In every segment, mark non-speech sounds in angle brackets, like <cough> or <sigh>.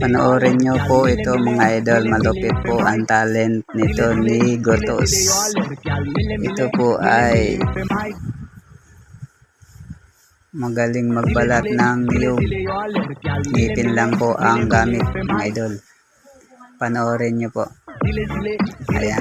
Panoorin nyo po ito mga idol. Malupit po ang talent nito ni Gotos. Ito po ay magaling magbalat ng niyog. Ngipin lang po ang gamit mga idol. Panoorin nyo po. Ayan.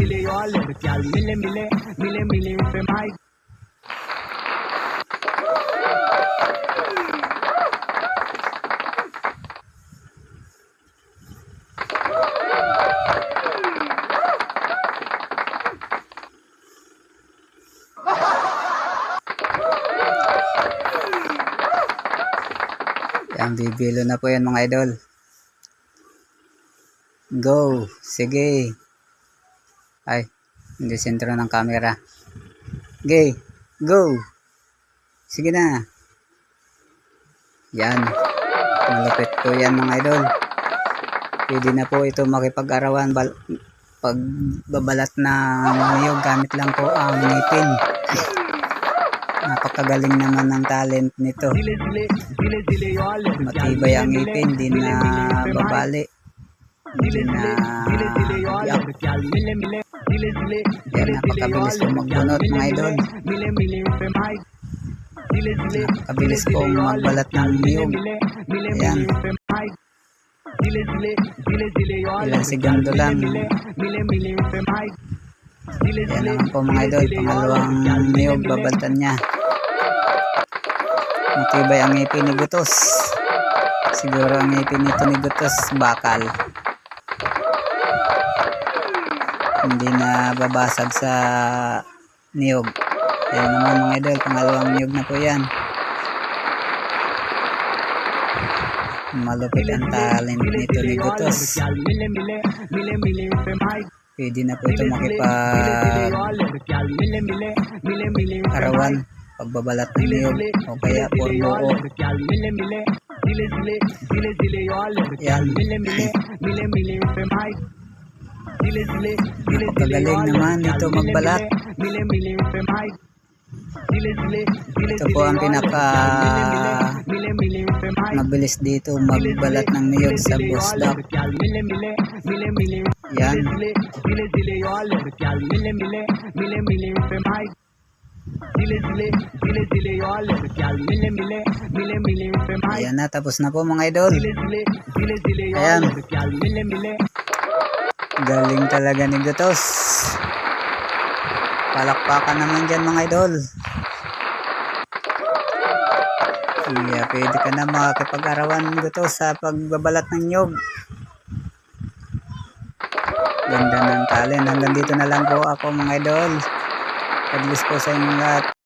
Yan, bibilo na po yan mga idol. Go! Sige! Ay, hindi sentro ng camera. Okay, go! Sige na! Yan. Malupit po yan mga idol. Pwede na po ito makipag-arawan bal pagbabalat ng niyog gamit lang po ang ngipin. <laughs> Napakagaling naman ng talent nito. Matibay ang ngipin, di na babali. Hindi na yak. Yan, napakabilis po magbunot mga idol. Napakabilis po magbalat ng niyog. Ayan. Ilang segundo lang. Yan naman po mga idol. Pangalawang niyog, babaltan niya. Matibay ang ngipin ni Gutos. Siguro ang ngipin nito ni Gutos bakal. Hindi na babasag sa niyog. Yan naman mga idol. Pangalawang niyog na po yan. Malupit ang talent nito ni Gutos. Pwede na po ito makipag arawan pagbabalat ng niyog o kaya porbuo. Yan. Napakagaling naman dito magbalat. Ito po ang pinaka mabilis dito magbalat ng niyog sa busdak. Yan. Ayan na, tapos na po mga idol. Ayan. Galing talaga ni Gutos. Palakpakan naman dyan mga idol. Kaya pwede ka na makakipag-arawan Gutos sa pagbabalat ng nyog. Ganda ng talent. Hanggang dito na lang po ako mga idol. God bless po sa inyong lahat.